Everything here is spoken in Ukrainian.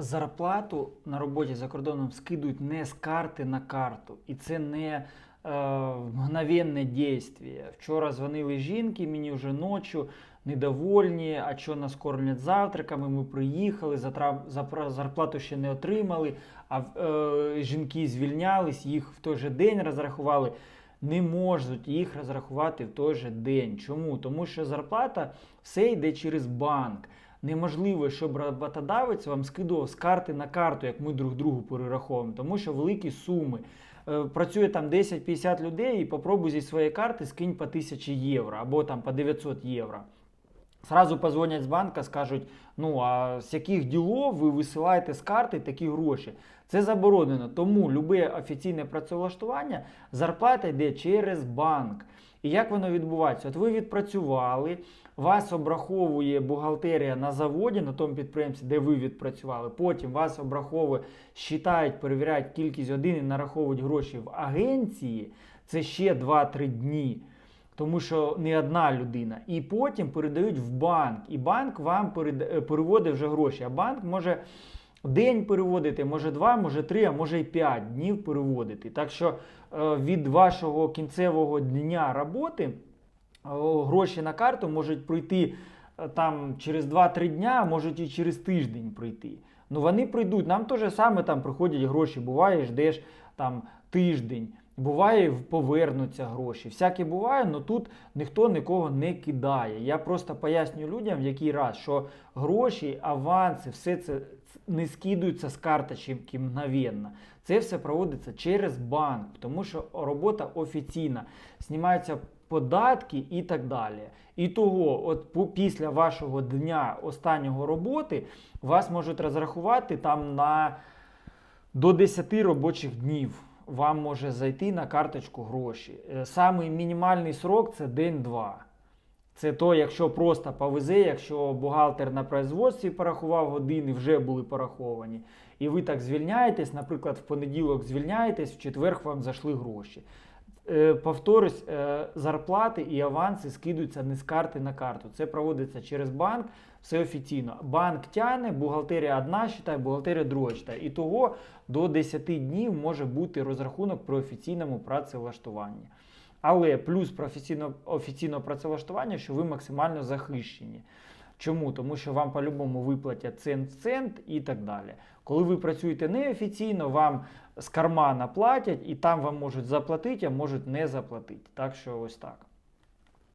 Зарплату на роботі за кордоном скидують не з карти на карту. І це не е, мгновенне дійство. Вчора дзвонили жінки, мені вже ночі недовольні, а що нас кормлять завтраками, ми приїхали, зарплату ще не отримали, а е, жінки звільнялись, їх в той же день розрахували. Не можуть їх розрахувати в той же день. Чому? Тому що зарплата все йде через банк. Неможливо, щоб роботодавець вам скидував з карти на карту, як ми друг другу перераховуємо, тому що великі суми. Е, Працює там 10-50 людей і попробуй зі своєї карти скинь по 1000 євро або там по 900 євро. Сразу позвонять з банка, скажуть: ну а з яких ділов ви висилаєте з карти такі гроші? Це заборонено. Тому любе офіційне працевлаштування зарплата йде через банк. І як воно відбувається? От ви відпрацювали, вас обраховує бухгалтерія на заводі, на тому підприємстві, де ви відпрацювали. Потім вас обраховує, считають, перевіряють кількість годин і нараховують гроші в агенції. Це ще 2-3 дні. Тому що не одна людина. І потім передають в банк. І банк вам е, переводить вже гроші. А банк може день переводити, може два, може три, а може і п'ять днів переводити. Так що е, від вашого кінцевого дня роботи е, гроші на карту можуть прийти там через 2-3 дня, можуть і через тиждень прийти. Ну вони прийдуть. Нам теж саме там приходять гроші. Буває, ждеш там тиждень. Буває, повернуться гроші. Всяке буває, але тут ніхто нікого не кидає. Я просто пояснюю людям, в який раз, що гроші, аванси, все це не скидуються з карточки мгновенно. Це все проводиться через банк, тому що робота офіційна. Знімаються податки і так далі. І того, от по- після вашого дня останнього роботи вас можуть розрахувати там на до 10 робочих днів вам може зайти на карточку гроші. Е, Самий мінімальний срок це день-два. Це то, якщо просто повезе, якщо бухгалтер на производстві порахував години, вже були пораховані. І ви так звільняєтесь, наприклад, в понеділок звільняєтесь, в четвер вам зайшли гроші. Е, Повторюсь, е, зарплати і аванси скидуються не з карти на карту. Це проводиться через банк, все офіційно. Банк тяне, бухгалтерія одна читає, бухгалтерія друга читає. І того до 10 днів може бути розрахунок при офіційному працевлаштуванні. Але плюс професійно, офіційного працевлаштування, що ви максимально захищені. Чому? Тому що вам по-любому виплатять цент в цент і так далі. Коли ви працюєте неофіційно, вам з кармана платять, і там вам можуть заплатити, а можуть не заплатити. Так що ось так.